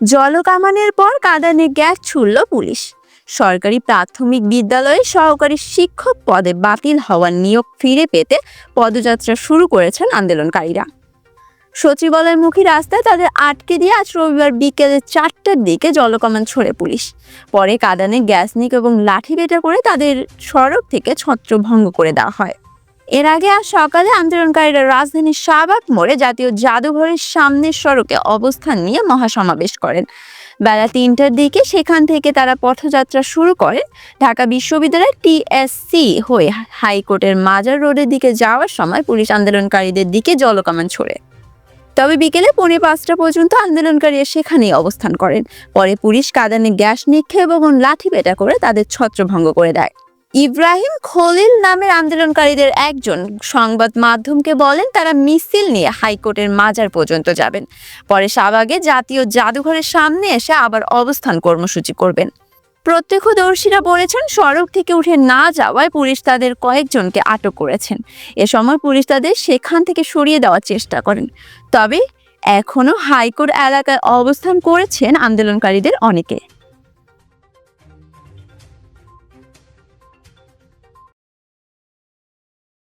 জলকামানের পর কাঁদানে gas ছুড়ল police. সরকারি প্রাথমিক বিদ্যালয়ে সহকারী শিক্ষক পদে বাতিল হওয়ার নিয়োগ ফিরে পেতে পদযাত্রা শুরু করেছেন আন্দোলনকারীরা। সচিবালয়মুখী রাস্তায় তাদের আটকে দিয়ে আজ রবিবার বিকেলে চারটার দিকে জলকমান ছড়ে পুলিশ। পরে কাদানে গ্যাস নিক এবং লাঠি বেটা করে তাদের সড়ক থেকে ছত্রভঙ্গ করে দেওয়া হয়। এর আগে আজ সকালে আন্দোলনকারীরা রাজধানীর শাহবাগ মোড়ে জাতীয় জাদুঘরের সামনের সড়কে অবস্থান নিয়ে মহাসমাবেশ করেন। বেলা তিনটার দিকে সেখান থেকে তারা পথযাত্রা শুরু করেন। ঢাকা বিশ্ববিদ্যালয়ের টিএসসি হয়ে হাইকোর্টের মাজার রোডের দিকে যাওয়ার সময় পুলিশ আন্দোলনকারীদের দিকে জলকামান ছোড়ে। তবে বিকেলে পৌনে পাঁচটা পর্যন্ত আন্দোলনকারীরা সেখানেই অবস্থান করেন। পরে পুলিশ কাদানে গ্যাস নিক্ষেপ এবং লাঠি পেটা করে তাদের ছত্রভঙ্গ করে দেয়। ইব্রাহিম খলিল নামের আন্দোলনকারীদের একজন সংবাদ মাধ্যমকে বলেন, তারা মিছিল নিয়ে হাইকোর্টের মাজার পর্যন্ত যাবেন। পরে শাহবাগে জাতীয় জাদুঘরের সামনে এসে আবার অবস্থান কর্মসূচি করবেন। প্রত্যক্ষদর্শীরা বলেছেন, সড়ক থেকে উঠে না যাওয়ায় পুলিশ তাদের কয়েকজনকে আটক করেছেন। এ সময় পুলিশ তাদের সেখান থেকে সরিয়ে দেওয়ার চেষ্টা করেন। তবে এখনও হাইকোর্ট এলাকায় অবস্থান করেছেন আন্দোলনকারীদের অনেকে।